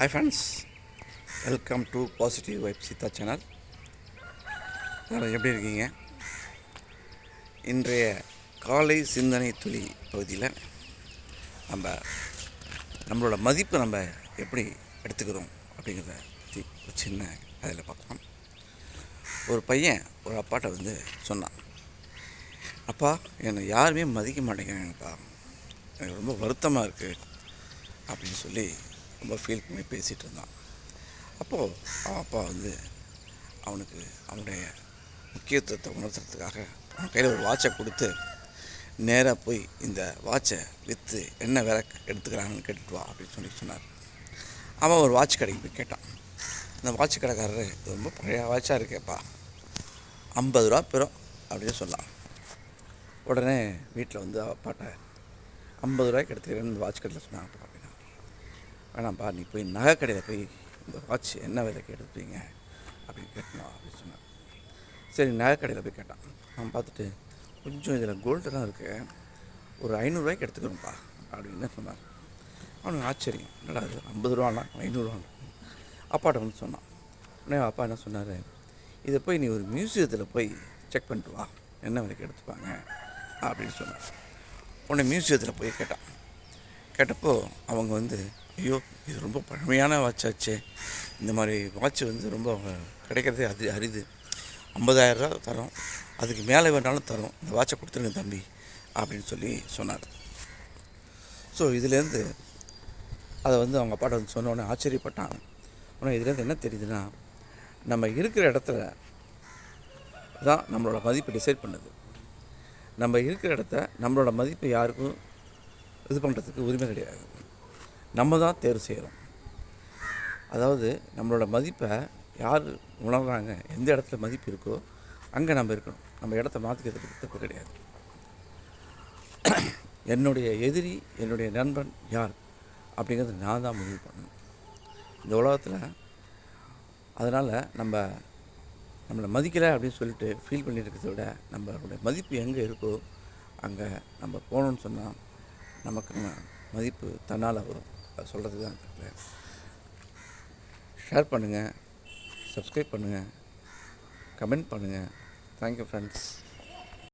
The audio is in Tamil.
Hi friends welcome to positive vibe Seetha channel எப்படி இருக்கீங்க? இன்றைய காலை சிந்தனை துளி பகுதியில் நம்ம நம்மளோட மதிப்பை நம்ம எப்படி எடுத்துக்கிறோம் அப்படிங்கிறத பற்றி ஒரு சின்ன அதில் பார்க்கலாம். ஒரு பையன் ஒரு அப்பாட்ட வந்து சொன்னான் அப்பா என்னை யாருமே மதிக்க மாட்டேங்கிறாங்கப்பா. எனக்கு ரொம்ப வருத்தமாக இருக்குது அப்படின்னு சொல்லி ரொம்ப ஃபீல் பண்ணி பேசிகிட்டு இருந்தான். அப்போது அவன் அப்பா வந்து அவனுக்கு அவனுடைய முக்கியத்துவத்தை உணர்த்துறதுக்காக அவன் கையில் ஒரு வாட்சை கொடுத்து நேராக போய் இந்த வாட்சை விற்று என்ன விலை எடுத்துக்கிறாங்கன்னு கேட்டுட்டு வா அப்படின்னு சொல்லி சொன்னார். அவன் ஒரு வாட்ச் கடைக்கு போய் கேட்டான். இந்த வாட்ச் கடைக்காரர் "இது ரொம்ப பழைய வாட்சாக இருக்கேப்பா. ஐம்பது ரூபா பெறும் அப்படின்னு சொன்னான். உடனே வீட்டில் வந்து அவ அப்பாட்ட ஐம்பது ரூபாய்க்கு எடுத்துக்கிறேன்னு இந்த வாட்ச் கடையில் சொன்னாங்க வேணாம்ப்பா நீ போய் நகை கடையில் போய் இந்த வாட்ச் என்ன விலைக்கு எடுப்பீங்க அப்படின்னு கேட்டணும் அப்படின்னு சொன்னார் சரி நகை கடையில் போய் கேட்டான். அவன் பார்த்துட்டு கொஞ்சம் இதில் கோல்டெல்லாம் இருக்குது ஒரு ஐநூறுரூவாய்க்கு எடுத்துக்கிறோம்ப்பா அப்படின்னு சொன்னான். அவனுக்கு ஆச்சரியம். என்னடா அது ஐம்பது ரூபாண்ணா ஐநூறுரூவாண்ணா அப்பாட்ட வந்து சொன்னான். உடனே அப்பா என்ன சொன்னார்? இதை போய் நீ ஒரு மியூசியத்தில் போய் செக் பண்ணிட்டு வா. என்ன விலைக்கு எடுத்துப்பாங்க? அப்படின்னு சொன்னார் உடனே மியூசியத்தில் போய் கேட்டான். கேட்டப்போ அவங்க வந்து ஐயோ இது ரொம்ப பழமையான வாட்சாச்சே இந்த மாதிரி வாட்ச் வந்து ரொம்ப கிடைக்கிறதே அது அரிது. ஐம்பதாயிரரூவா தரோம். அதுக்கு மேலே வேணாலும் தரோம். இந்த வாட்சை கொடுத்துருங்க தம்பி அப்படின்னு சொல்லி சொன்னார். ஸோ இதுலேருந்து அதை வந்து அவங்க அப்பாட்ட வந்து சொன்னோடனே ஆச்சரியப்பட்டாங்க. ஆச்சரியப்பட்டான் இதுலேருந்து என்ன தெரியுதுன்னா நம்ம இருக்கிற இடத்துல தான் நம்மளோட மதிப்பு டிசைட் பண்ணுது. நம்ம இருக்கிற இடத்த நம்மளோட மதிப்பு யாருக்கும் இது பண்ணுறதுக்கு உரிமை கிடையாது. நம்ம தான் தேர்வு செய்கிறோம். அதாவது நம்மளோட மதிப்பை யார் உணர்றாங்க எந்த இடத்துல மதிப்பு இருக்கோ அங்கே நம்ம இருக்கணும். நம்ம இடத்த மாற்றிக்கிறதுக்கு தப்பு கிடையாது. என்னுடைய எதிரி என்னுடைய நண்பன் யார் அப்படிங்கிறது நான் தான் முடிவு பண்ணணும். இந்த உலகத்தில் அதனால் நம்ம நம்மளை மதிக்கலை அப்படின்னு சொல்லிட்டு ஃபீல் பண்ணிட்டு இருக்கிறத விட நம்மளுடைய மதிப்பு எங்கே இருக்கோ அங்கே நம்ம போகணுன்னு சொன்னால் நமக்கு மதிப்பு தன்னால் வரும். அது சொல்கிறது தான் ஷேர் பண்ணுங்கள் சப்ஸ்கிரைப் பண்ணுங்கள் கமெண்ட் பண்ணுங்கள் தேங்க்யூ ஃப்ரெண்ட்ஸ்